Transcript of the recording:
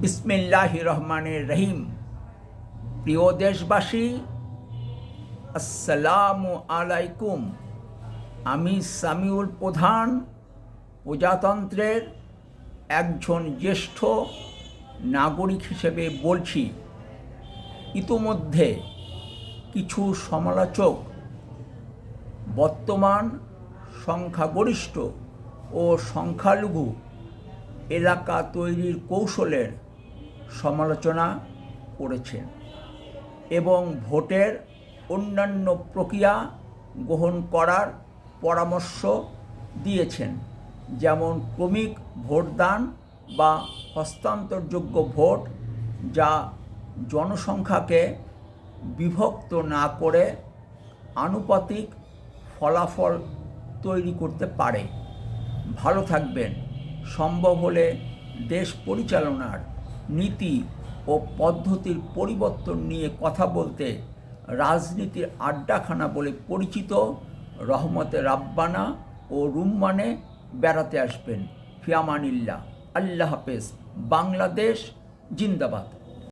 বিসমিল্লাহ রহমানের রহিম। প্রিয় দেশবাসী, আসসালামু আলাইকুম। আমি সামিউল প্রধান, প্রজাতন্ত্রের একজন জ্যেষ্ঠ নাগরিক হিসেবে বলছি। ইতোমধ্যে কিছু সমালোচক, বর্তমান সংখ্যাগরিষ্ঠ ও সংখ্যালঘু এলাকা তৈরির কৌশলের সমালোচনা করেছেন এবং ভোটের অন্যান্য প্রক্রিয়া গ্রহণ করার পরামর্শ দিয়েছেন, যেমন ক্রমিক ভোটদান বা হস্তান্তরযোগ্য ভোট যা জনসংখ্যাকে বিভক্ত না করে আনুপাতিক ফলাফল তৈরি করতে পারে। ভালো থাকবেন। সম্ভব হলে দেশ পরিচালনার নীতি ও পদ্ধতির পরিবর্তন নিয়ে কথা বলতে রাজনীতির আড্ডাখানা বলে পরিচিত রহমতে রাব্বানা ও রুম্মানে বেড়াতে আসবেন ফিয়ামানিল্লা আল্লাহ হাফেজ। বাংলাদেশ জিন্দাবাদ।